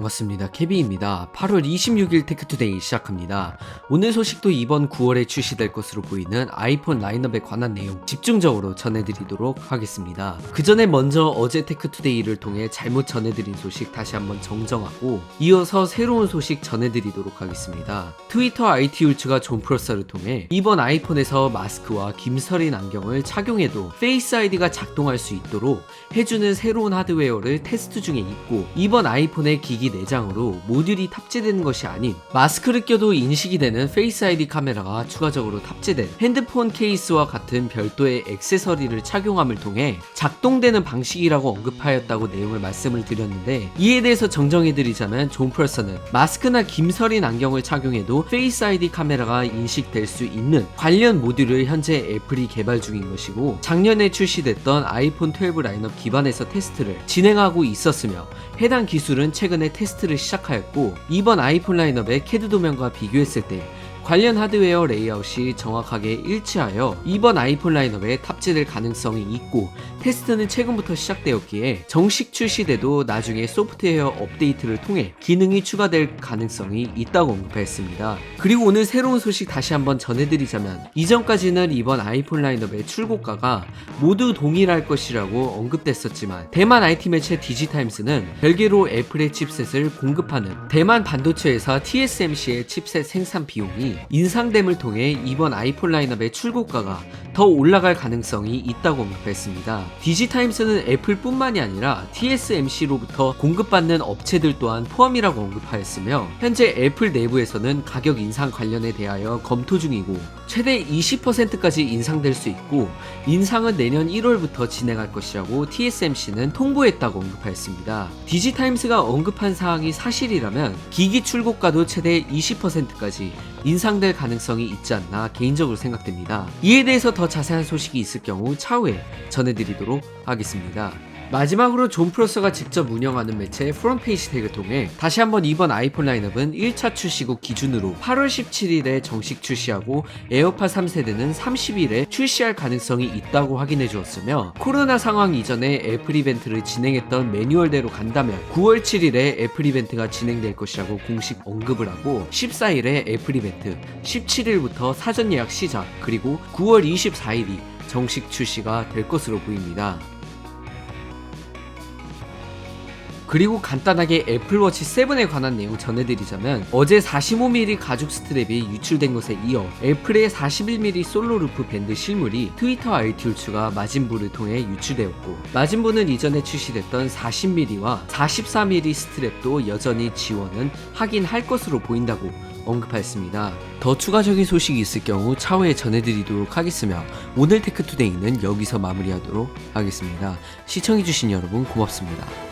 반갑습니다. 케비입니다. 8월 26일 테크투데이 시작합니다. 오늘 소식도 이번 9월에 출시될 것으로 보이는 아이폰 라인업에 관한 내용 집중적으로 전해드리도록 하겠습니다. 그 전에 먼저 어제 테크투데이를 통해 잘못 전해드린 소식 다시 한번 정정하고 이어서 새로운 소식 전해드리도록 하겠습니다. 트위터 IT 율츠가 존 프로서를 통해 이번 아이폰에서 마스크와 김서린 안경을 착용해도 페이스 아이디가 작동할 수 있도록 해주는 새로운 하드웨어를 테스트 중에 있고 이번 아이폰의 기기 내장으로 모듈이 탑재되는 것이 아닌 마스크를 껴도 인식이 되는 페이스 아이디 카메라가 추가적으로 탑재된 핸드폰 케이스와 같은 별도의 액세서리를 착용함을 통해 작동되는 방식이라고 언급하였다고 내용을 말씀을 드렸는데 이에 대해서 정정해드리자면 존 펄서는 마스크나 김서린 안경을 착용해도 페이스 아이디 카메라가 인식될 수 있는 관련 모듈을 현재 애플이 개발 중인 것이고 작년에 출시됐던 아이폰 12 라인업 기반에서 테스트를 진행하고 있었으며 해당 기술은 최근에 테스트를 시작하였고 이번 아이폰 라인업의 캐드 도면과 비교했을 때 관련 하드웨어 레이아웃이 정확하게 일치하여 이번 아이폰 라인업에 탑재될 가능성이 있고 테스트는 최근부터 시작되었기에 정식 출시돼도 나중에 소프트웨어 업데이트를 통해 기능이 추가될 가능성이 있다고 언급했습니다. 그리고 오늘 새로운 소식 다시 한번 전해드리자면 이전까지는 이번 아이폰 라인업의 출고가가 모두 동일할 것이라고 언급됐었지만 대만 IT 매체 디지타임스는 별개로 애플의 칩셋을 공급하는 대만 반도체 회사 TSMC의 칩셋 생산 비용이 인상됨을 통해 이번 아이폰 라인업의 출고가가 더 올라갈 가능성이 있다고 언급했습니다. 디지타임스는 애플뿐만이 아니라 TSMC로부터 공급받는 업체들 또한 포함이라고 언급하였으며 현재 애플 내부에서는 가격 인상 관련에 대하여 검토 중이고 최대 20%까지 인상될 수 있고 인상은 내년 1월부터 진행할 것이라고 TSMC는 통보했다고 언급하였습니다. 디지타임스가 언급한 사항이 사실이라면 기기 출고가도 최대 20%까지 인상 될 가능성이 있지 않나 개인적으로 생각됩니다. 이에 대해서 더 자세한 소식이 있을 경우 차후에 전해드리도록 하겠습니다. 마지막으로 존 프로서가 직접 운영하는 매체 프론페이지 텍을 통해 다시 한번 이번 아이폰 라인업은 1차 출시국 기준으로 8월 17일에 정식 출시하고 에어팟 3세대는 30일에 출시할 가능성이 있다고 확인해 주었으며 코로나 상황 이전에 애플 이벤트를 진행했던 매뉴얼대로 간다면 9월 7일에 애플 이벤트가 진행될 것이라고 공식 언급을 하고 14일에 애플 이벤트, 17일부터 사전 예약 시작, 그리고 9월 24일이 정식 출시가 될 것으로 보입니다. 그리고 간단하게 애플워치 7에 관한 내용 전해드리자면 어제 45mm 가죽 스트랩이 유출된 것에 이어 애플의 41mm 솔로 루프 밴드 실물이 트위터 알티울츠가 마진부를 통해 유출되었고 마진부는 이전에 출시됐던 40mm와 44mm 스트랩도 여전히 지원은 하긴 할 것으로 보인다고 언급하였습니다. 더 추가적인 소식이 있을 경우 차후에 전해드리도록 하겠으며 오늘 테크투데이는 여기서 마무리하도록 하겠습니다. 시청해주신 여러분 고맙습니다.